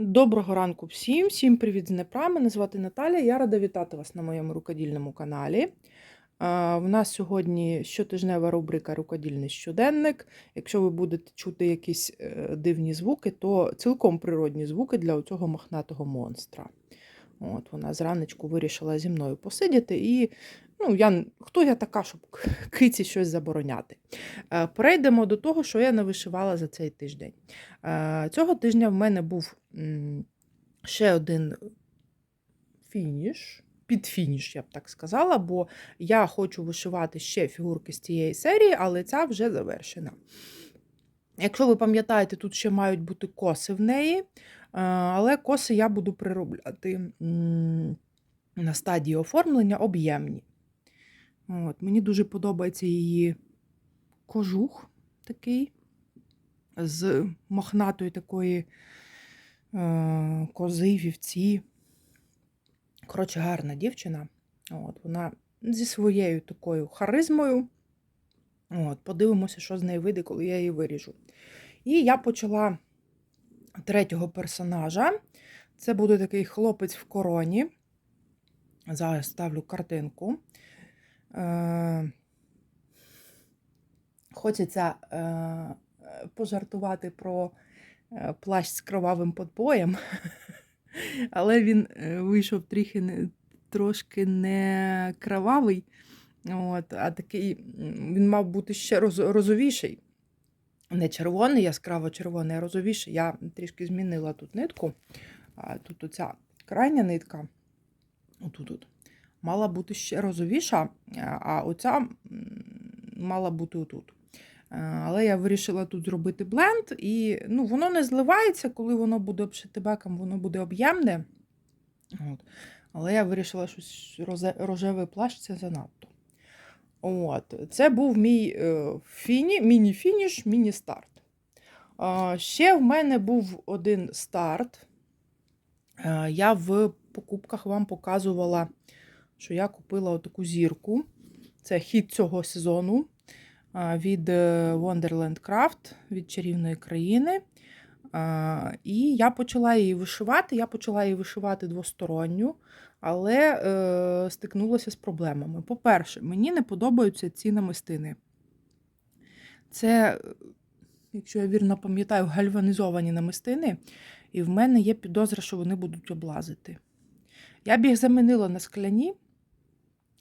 Доброго ранку всім, всім привіт з Днепра. Мене звати Наталя. Я рада вітати вас на моєму рукодільному каналі. В нас сьогодні щотижнева рубрика Рукодільний щоденник. Якщо ви будете чути якісь е, дивні звуки, то цілком природні звуки для цього мохнатого монстра. От Вона зранечку вирішила зі мною посидіти, і ну, я, хто я така, щоб киці щось забороняти. Е, Перейдемо до того, що я навишивала за цей тиждень. Е, Цього тижня в мене був ще один фініш. Підфініш, я б так сказала, бо я хочу вишивати ще фігурки з цієї серії, але ця вже завершена. Якщо ви пам'ятаєте, тут ще мають бути коси в неї, е, але коси я буду приробляти на стадії оформлення об'ємні. От, мені дуже подобається її кожух такий з мохнатої такої е, кози, вівці. Коротше, гарна дівчина. От, вона зі своєю такою харизмою. От, подивимося, що з неї вийде, коли я її виріжу. І я почала третього персонажа. Це буде такий хлопець в короні. Зараз ставлю картинку. Е, Хочеться е, пожартувати про е, плащ з кровавим подбоєм, але він вийшов трохи трошки не кровавий, от, а такий він мав бути ще роз, розовіший. Не червоний, яскраво червоний, а розовіший. Я трішки змінила тут нитку. Тут оця крайня нитка, отут, тут, мала бути ще розовіша, а- а оця мала бути отут. Е, Але я вирішила тут зробити бленд, і ну, воно не зливається, коли воно буде обшити беком, воно буде об'ємне. От. Але я вирішила, що рожевий плащ це занадто. От. Це був мій е, фіні, міні-фініш, міні-старт. Ще в мене був один старт. Е, Я в покупках вам показувала, що я купила отаку зірку. Це хід цього сезону від е, Wonderland Craft, від чарівної країни. І я почала її вишивати. Я почала її вишивати двосторонню, але е, стикнулася з проблемами. По-перше, мені не подобаються ці намистини. Це, е, якщо я вірно пам'ятаю, гальванізовані намистини, і в мене є підозра, що вони будуть облазити. Я б їх замінила на скляні,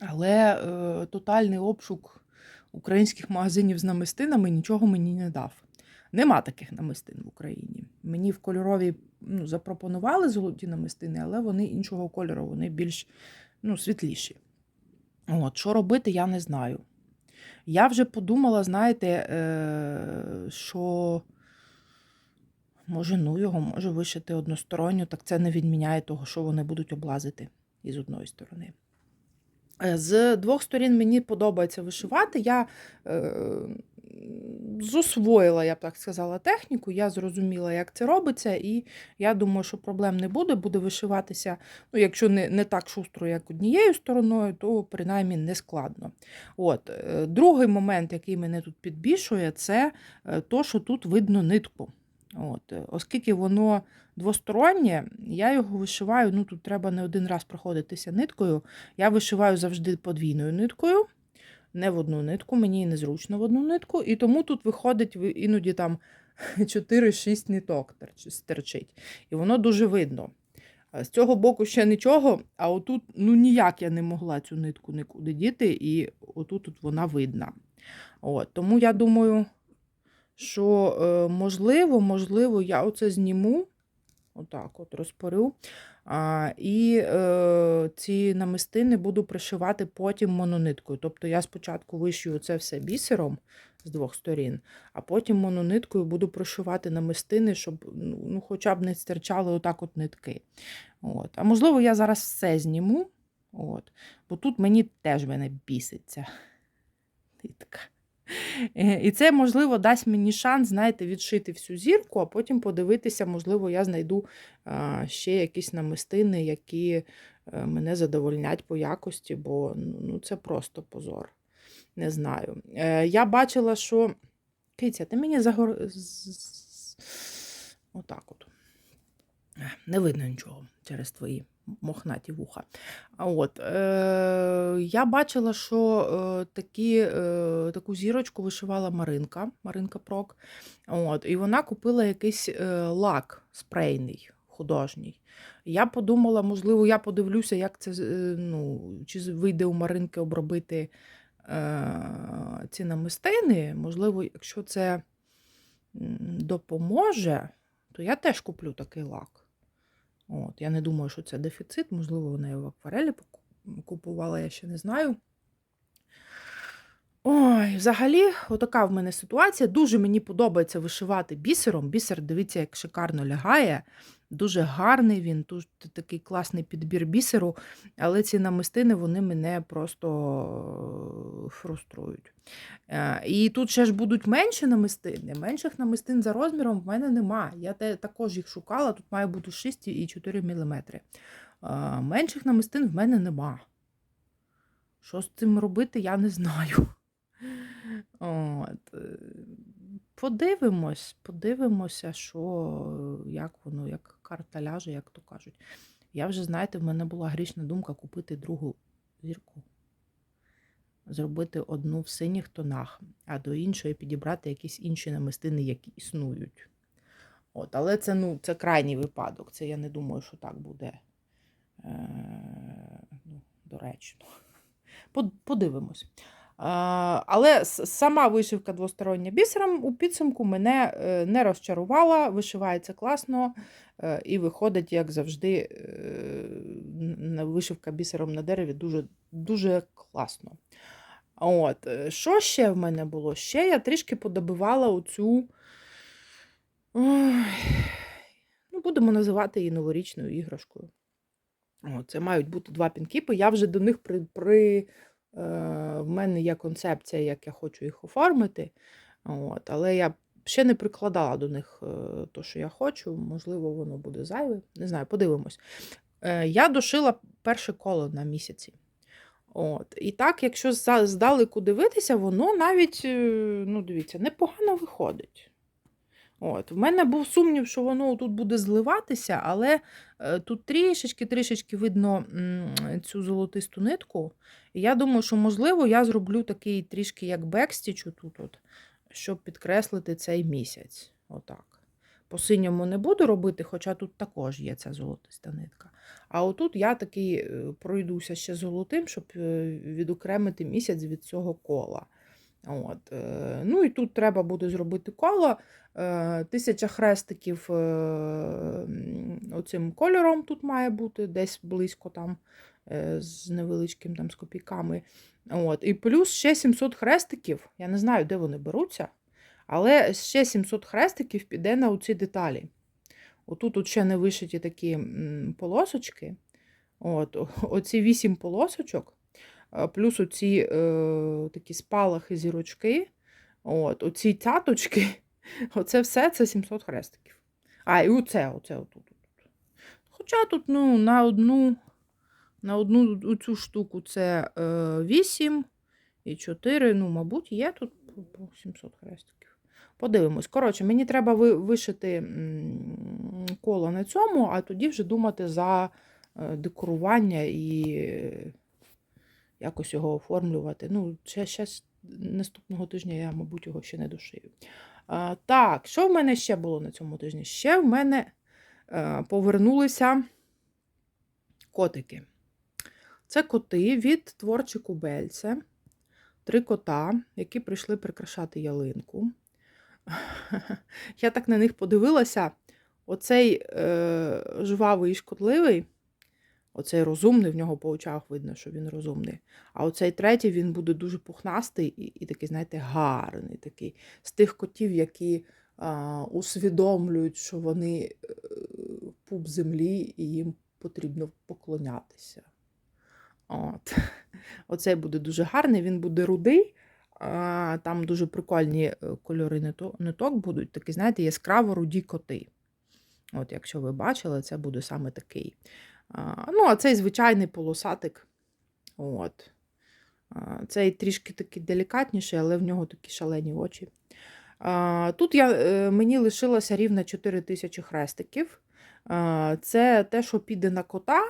але е, тотальний обшук українських магазинів з намистинами нічого мені не дав. Нема таких намистин в Україні. Мені в кольоровій ну, запропонували золоті намистини, але вони іншого кольору, вони більш ну, світліші. От, що робити, я не знаю. Я вже подумала, знаєте, е, що може, ну його може вишити односторонньо, так це не відміняє того, що вони будуть облазити із одної сторони. Е, З двох сторін мені подобається вишивати. Я е, зосвоїла, я б так сказала, техніку, я зрозуміла, як це робиться, і я думаю, що проблем не буде. Буде вишиватися, ну, якщо не, не так шустро, як однією стороною, то принаймні не складно. От. е, Другий момент, який мене тут підбільшує, це е, то, що тут видно нитку. От. Оскільки воно двостороннє, я його вишиваю, ну тут треба не один раз проходитися ниткою. Я вишиваю завжди подвійною ниткою, не в одну нитку, мені незручно в одну нитку, і тому тут виходить іноді там 4-6 ниток терч- стерчить. І воно дуже видно. З цього боку ще нічого, а отут ну ніяк я не могла цю нитку нікуди діти, і отут от вона видна. От, тому я думаю, що е, можливо, можливо, я оце зніму, отак от розпорю. А, і е, ці намистини буду пришивати потім монониткою. Тобто я спочатку вишию це все бісером з двох сторін, а потім монониткою буду пришивати намистини, щоб ну, ну, хоча б не стирчали отак от нитки. От. А можливо, я зараз все зніму, от. бо тут мені теж мене біситься. Нитка. Е, І це, можливо, дасть мені шанс, знаєте, відшити всю зірку, а потім подивитися, можливо, я знайду ще якісь намистини, які е, мене задовольнять по якості, бо ну, ну, це просто позор. Не знаю. Е, Я бачила, що. Киця, ти мені загор... Отак от. Не видно нічого через твої мохнаті вуха. От, е, я бачила, що е, такі, е, таку зірочку вишивала Маринка, Маринка Прок. От, і вона купила якийсь е, лак спрейний, художній. Я подумала, можливо, я подивлюся, як це е, ну, чи вийде у Маринки обробити е, ці намистини. Можливо, якщо це допоможе, то я теж куплю такий лак. От, я не думаю, що це дефіцит, можливо, вона його в акварелі купувала, я ще не знаю. Ой, взагалі, отака в мене ситуація. Дуже мені подобається вишивати бісером. Бісер, дивіться, як шикарно лягає. Дуже гарний він, тут такий класний підбір бісеру, але ці намистини вони мене просто е, фруструють. Е, І тут ще ж будуть менші намистини. Менших намистин за розміром в мене нема. Я також їх шукала, тут має бути 6 і 4 мм. Менших намистин в мене нема. Що з цим робити, я не знаю. От. е, Подивимось, подивимося, що, як воно, як карта ляже, як то кажуть. Я вже, знаєте, в мене була грішна думка купити другу зірку. Зробити одну в синіх тонах, а до іншої підібрати якісь інші намистини, які існують. От, але це, ну, це крайній випадок. Це я не думаю, що так буде е, ну, доречно. Подивимось. Але сама вишивка двостороння бісером у підсумку мене е, не розчарувала, вишивається класно е, і виходить, як завжди, е, вишивка бісером на дереві дуже, дуже класно. От. Що ще в мене було? Ще я трішки подобивала оцю. Ну, будемо називати її новорічною іграшкою. О, це мають бути два пінкіпи. Я вже до них при, при в мене є концепція, як я хочу їх оформити. От, але я ще не прикладала до них е, то, що я хочу. Можливо, воно буде зайве. Не знаю, подивимось. Е, я дошила перше коло на місяці. От. І так, якщо здалеку дивитися, воно навіть, е, ну, дивіться, непогано виходить. От. В мене був сумнів, що воно тут буде зливатися, але е, тут трішечки-трішечки видно цю золотисту нитку. І я думаю, що, можливо, я зроблю такий трішки як бекстіч тут, от, щоб підкреслити цей місяць. Отак. По синьому не буду робити, хоча тут також є ця золотиста нитка. А отут я такий е, пройдуся ще золотим, щоб е, відокремити місяць від цього кола. От. е, Ну і тут треба буде зробити коло. Е, Тисяча хрестиків е, оцим кольором тут має бути, десь близько там з невеличким там з копійками. От. І плюс ще 700 хрестиків. Я не знаю, де вони беруться, але ще 700 хрестиків піде на оці деталі. Отут тут ще не вишиті такі полосочки. От, оці 8 полосочок, плюс оці е, такі спалахи зірочки, от, оці цяточки, оце все це 700 хрестиків. А, і оце, оце отут. Хоча тут ну, на одну, на одну цю штуку це е, 8 і 4, ну, мабуть, є тут по- по 700 хрестиків. Подивимось. Коротше, мені треба ви- вишити коло на цьому, а тоді вже думати за е, декорування і е, якось його оформлювати. Ну, ще, ще наступного тижня я, мабуть, його ще не дошию. А, так, що в мене ще було на цьому тижні? Ще в мене е, повернулися котики. Це коти від творчі кубельце. Три кота, які прийшли прикрашати ялинку. Я так на них подивилася. Оцей е, жвавий і шкодливий, оцей розумний, в нього по очах видно, що він розумний. А оцей третій він буде дуже пухнастий і, і такий, знаєте, гарний, такий, з тих котів, які а, усвідомлюють, що вони е, пуп землі і їм потрібно поклонятися. От. Оцей буде дуже гарний, він буде рудий. А, Там дуже прикольні е, кольори ниток будуть, такі, знаєте, яскраво руді коти. От, якщо ви бачили, це буде саме такий. Ну, а цей звичайний полосатик. От. Цей трішки такий делікатніший, але в нього такі шалені очі. Тут я, е, мені лишилося рівно 4 тисячі хрестиків. Це те, що піде на кота.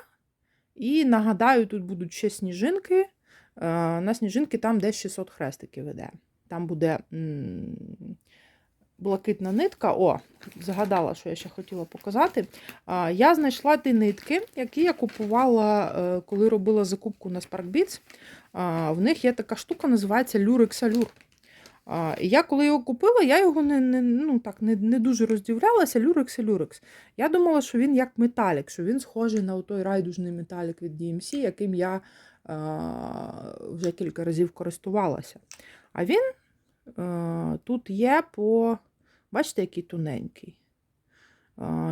І нагадаю, тут будуть ще сніжинки. На сніжинки там десь 600 хрестиків іде. Там буде м, блакитна нитка. О, згадала, що я ще хотіла показати. Я знайшла ті нитки, які я купувала, е, коли робила закупку на SparkBits. В них є така штука, називається Allure. І я коли його купила, я його не, не, ну, так, не, не дуже роздивлялася. Люрекс і люрекс. Я думала, що він як металік, що він схожий на той райдужний металік від DMC, яким я а, вже кілька разів користувалася. А він тут є по. Бачите, який тоненький.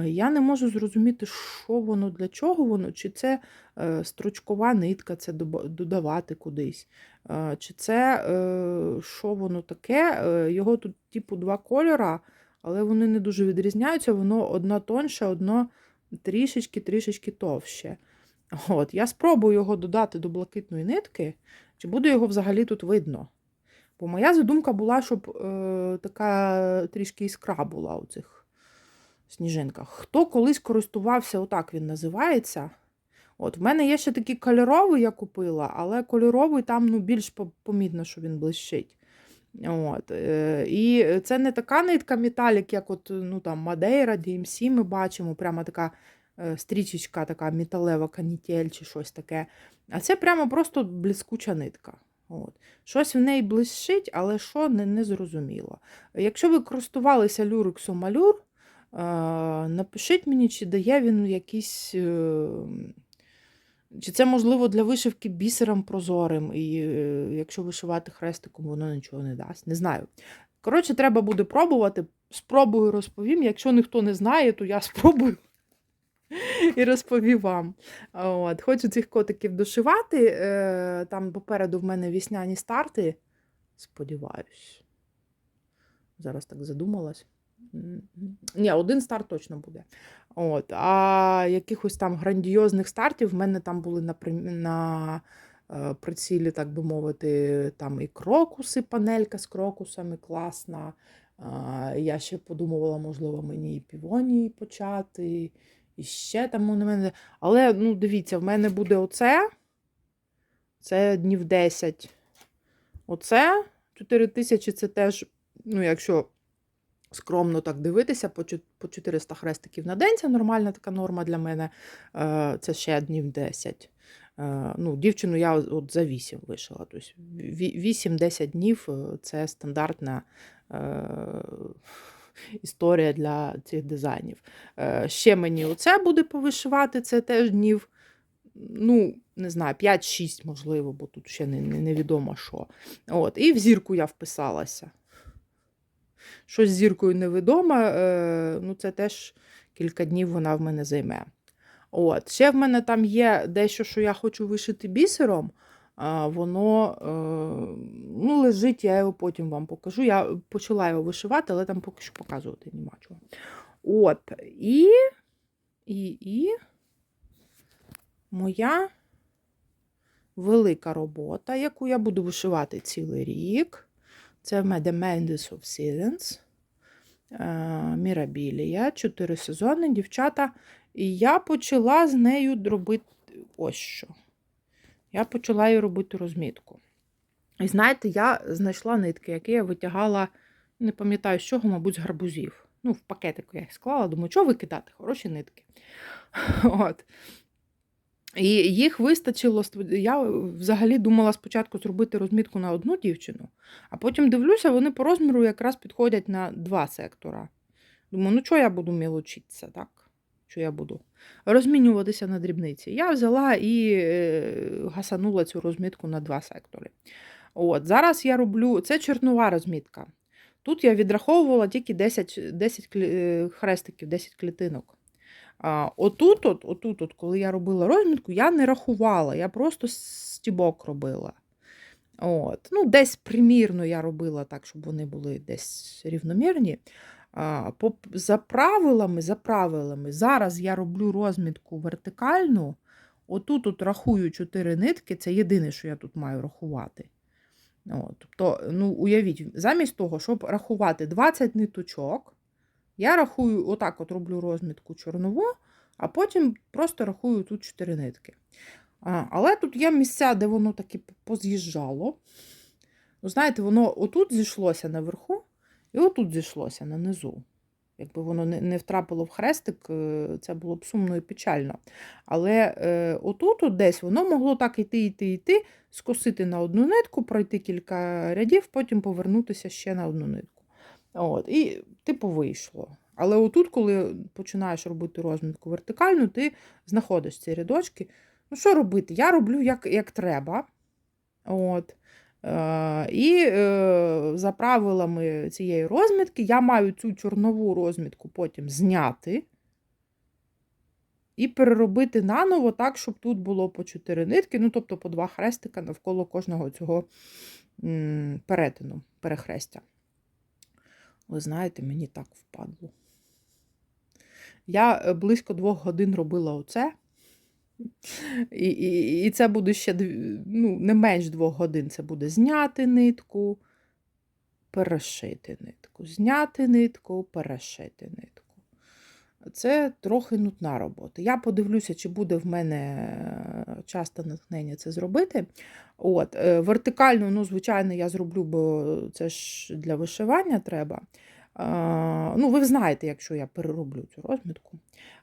Я не можу зрозуміти, що воно, для чого воно, чи це е, строчкова нитка, це додавати кудись. Е, Чи це е, що воно таке? Е, Його тут, типу, два кольора, але вони не дуже відрізняються. Воно одно тонше, одно трішечки-трішечки товще. От, Я спробую його додати до блакитної нитки, чи буде його взагалі тут видно. Бо моя задумка була, щоб е, така трішки іскра була у цих сніжинках. Хто колись користувався, отак він називається. От, В мене є ще такий кольоровий, я купила, але кольоровий там ну, більш помітно, що він блищить. От, е, і це не така нитка металік, як от, ну, там, Мадейра, DMC ми бачимо, прямо така е, стрічечка, така металева канітель чи щось таке. А це прямо просто блискуча нитка. От. Щось в неї блищить, але що не, не зрозуміло. Якщо ви користувалися люрексом Алюр, е, напишіть мені, чи дає він якісь. е, чи це можливо для вишивки бісером прозорим, і е, якщо вишивати хрестиком, воно нічого не дасть. Не знаю. Коротше, треба буде пробувати. Спробую розповім. Якщо ніхто не знає, то я спробую і розповім вам. От. Хочу цих котиків дошивати. Е, Там попереду в мене вісняні старти. Сподіваюсь. Зараз так задумалась. Ні, один старт точно буде. От. А якихось там грандіозних стартів в мене там були на, на е, прицілі, так би мовити, там і крокуси, панелька з крокусами класна. Я ще подумувала, можливо, мені і півонії почати, і ще там у мене. Але ну, дивіться, в мене буде оце. Це днів 10. Оце 4 тисячі це теж, ну, якщо скромно так дивитися, по 400 хрестиків на день. Це нормальна така норма для мене. Е, Це ще днів 10. Е, Ну, дівчину я от за 8 вишила. Тобто 8-10 днів е, це стандартна історія для цих дизайнів. Е, Ще мені оце буде повишивати, це теж днів. Ну, не знаю, 5-6, можливо, бо тут ще не, не, невідомо що. От, і в зірку я вписалася. Щось зіркою невідоме, е, ну це теж кілька днів вона в мене займе. От. Ще в мене там є дещо, що я хочу вишити бісером. Воно е, ну, лежить, я його потім вам покажу. Я почала його вишивати, але там поки що показувати нема чого. От. І, і, і моя велика робота, яку я буду вишивати цілий рік. Це в мене Mendes of Seasons. Мірабілія, 4 сезони, дівчата. І я почала з нею робити ось що. Я почала їй робити розмітку. І знаєте, я знайшла нитки, які я витягала, не пам'ятаю з чого, мабуть, з гарбузів. Ну, в пакетику я їх склала, думаю, чого викидати? Хороші нитки. От. І їх вистачило. Я взагалі думала спочатку зробити розмітку на одну дівчину, а потім дивлюся, вони по розміру якраз підходять на два сектора. Думаю, ну чого я буду мілочитися, так? Що я буду розмінюватися на дрібниці. Я взяла і е, гасанула цю розмітку на два сектори. От, Зараз я роблю це чорнова розмітка. Тут я відраховувала тільки 10, 10 клі- е, хрестиків, 10 клітинок. А, отут, от, отут, от, коли я робила розмітку, я не рахувала, я просто стібок робила. От. Ну, десь примірно я робила так, щоб вони були десь рівномірні. За правилами, за правилами, зараз я роблю розмітку вертикальну. Отут от рахую 4 нитки, це єдине, що я тут маю рахувати. От, тобто, ну, уявіть, замість того, щоб рахувати 20 ниточок, я рахую, отак от роблю розмітку чорнову, а потім просто рахую тут 4 нитки. А, але тут є місця, де воно таки поз'їжджало. Ну, знаєте, воно отут зійшлося наверху, і отут зійшлося на низу. Якби воно не, втрапило в хрестик, е, це було б сумно і печально. Але е, отут от десь воно могло так йти, йти, йти, скосити на одну нитку, пройти кілька рядів, потім повернутися ще на одну нитку. От, і типу вийшло. Але отут, коли починаєш робити розмітку вертикальну, ти знаходиш ці рядочки. Ну, що робити? Я роблю як, як треба. От. Е, і е, за правилами цієї розмітки я маю цю чорнову розмітку потім зняти і переробити наново так, щоб тут було по 4 нитки, ну тобто по два хрестика навколо кожного цього перетину, перехрестя. Ви знаєте, мені так впадло. Я е, близько двох годин робила оце. І, і, і це буде ще ну, не менш двох годин. Це буде зняти нитку, перешити нитку, зняти нитку, перешити нитку. Це трохи нудна робота. Я подивлюся, чи буде в мене е, часто натхнення це зробити. От, е, Вертикально, ну, звичайно, я зроблю, бо це ж для вишивання треба. Ну, ви знаєте, якщо я перероблю цю розмітку.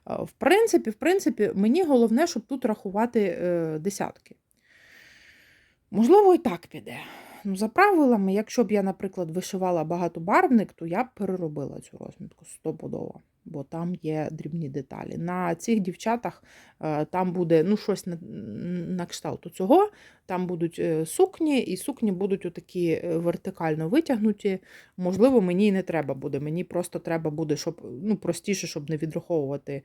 В принципі, в принципі, мені головне, щоб тут рахувати е, десятки. Можливо, і так піде. Ну, за правилами, якщо б я, наприклад, вишивала багатобарвник, то я б переробила цю розмітку стопудово, бо там є дрібні деталі. На цих дівчатах е, там буде ну, щось на, на кшталту цього, там будуть е, сукні, і сукні будуть отакі е, вертикально витягнуті. Можливо, мені і не треба буде. Мені просто треба буде, щоб ну, простіше, щоб не відраховувати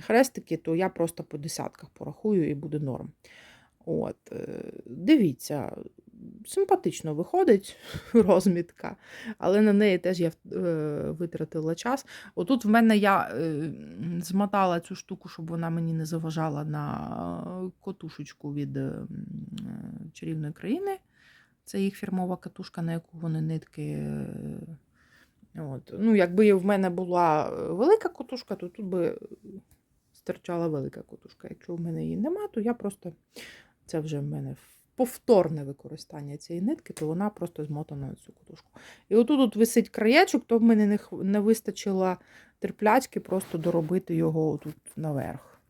хрестики, то я просто по десятках порахую і буде норм. От, дивіться, симпатично виходить розмітка, але на неї теж я е, витратила час. Отут в мене я е, змотала цю штуку, щоб вона мені не заважала на котушечку від е, е, чарівної країни. Це їх фірмова катушка, на яку вони нитки. е, От. Ну, якби в мене була велика котушка, то тут би стирчала велика котушка. Якщо в мене її нема, то я просто це вже в мене повторне використання цієї нитки, то вона просто змотана на цю котушку. І отут от висить краєчок, то в мене не, не вистачило терплячки просто доробити його тут наверх.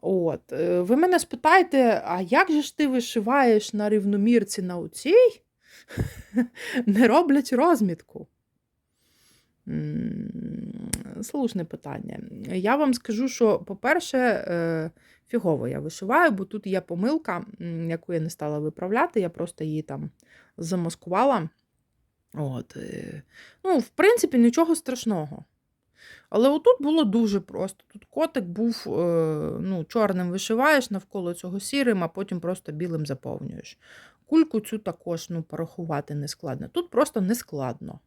От. е, Ви мене спитаєте, а як же ж ти вишиваєш на рівномірці на оцій, не роблять розмітку? Слушне питання. Я вам скажу, що, по-перше, е, фігово я вишиваю, бо тут є помилка, яку я не стала виправляти, я просто її там замаскувала. От. е, Ну, в принципі, нічого страшного. Але отут було дуже просто. Тут котик був е, ну, чорним вишиваєш навколо цього сірим, а потім просто білим заповнюєш. Кульку цю також ну, порахувати не складно. Тут просто не складно.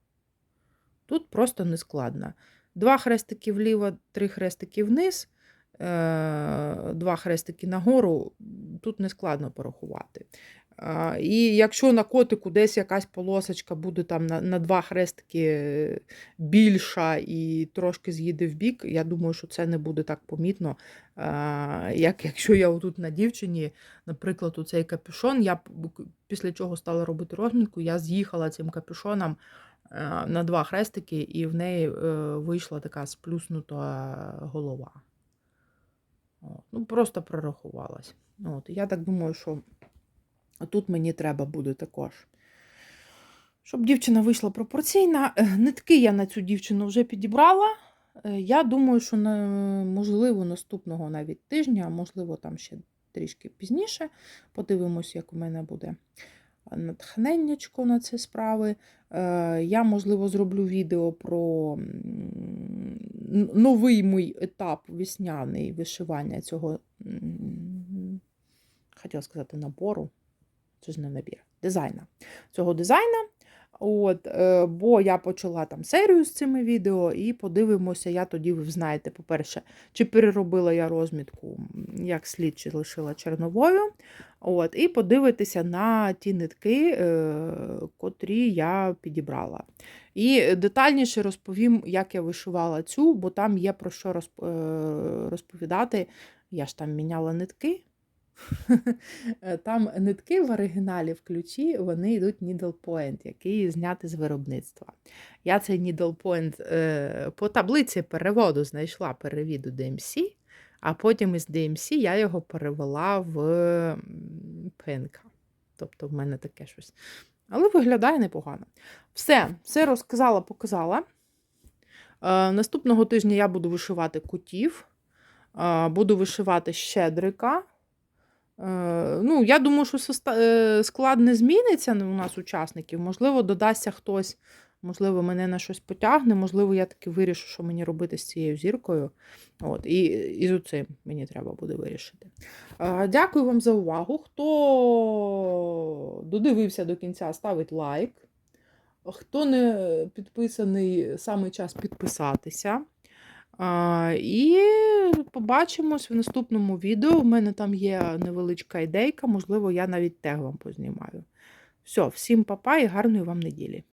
Тут просто не складно. Два хрестики вліво, три хрестики вниз, два хрестики нагору. Тут не складно порахувати. І якщо на котику десь якась полосочка буде там на, на два хрестики більша і трошки з'їде в бік, я думаю, що це не буде так помітно, як якщо я отут на дівчині, наприклад, у цей капюшон, я після чого стала робити розмітку, я з'їхала цим капюшоном е, на два хрестики, і в неї е, вийшла така сплюснута голова. Ну, просто прорахувалась. От. Я так думаю, що тут мені треба буде також. Щоб дівчина вийшла пропорційна. Е, Нитки я на цю дівчину вже підібрала. Е, Я думаю, що можливо наступного навіть тижня, а можливо, там ще трішки пізніше. Подивимось, як у мене буде натхненнячко на ці справи. Е, Я, можливо, зроблю відео про новий мій етап весняний вишивання цього, хотіла сказати, набору. Це ж не набір, дизайна. Цього дизайна. От, е, бо я почала там серію з цими відео, і подивимося, я тоді ви знаєте, по-перше, чи переробила я розмітку як слід, чи лишила черновою. От, і подивитися на ті нитки, е, котрі я підібрала. І детальніше розповім, як я вишивала цю, бо там є про що е, розповідати. Я ж там міняла нитки. Е, Там нитки в оригіналі в ключі, вони йдуть needle point, який знятий з виробництва. Я цей needle point е, по таблиці переводу знайшла перевіду DMC, а потім із DMC я його перевела в пенка. Тобто в мене таке щось. Але виглядає непогано. Все, все розказала, показала. Е, наступного тижня я буду вишивати котів, е, буду вишивати щедрика. Е, Ну, я думаю, що е, склад не зміниться у нас учасників. Можливо, додасться хтось, можливо, мене на щось потягне, можливо, я таки вирішу, що мені робити з цією зіркою. От, і, і з оцим мені треба буде вирішити. Е, Дякую вам за увагу. Хто додивився до кінця, ставить лайк. Хто не підписаний, саме час підписатися. І побачимось в наступному відео. У мене там є невеличка ідейка, можливо, я навіть тег вам познімаю. Все, всім па-па і гарної вам неділі.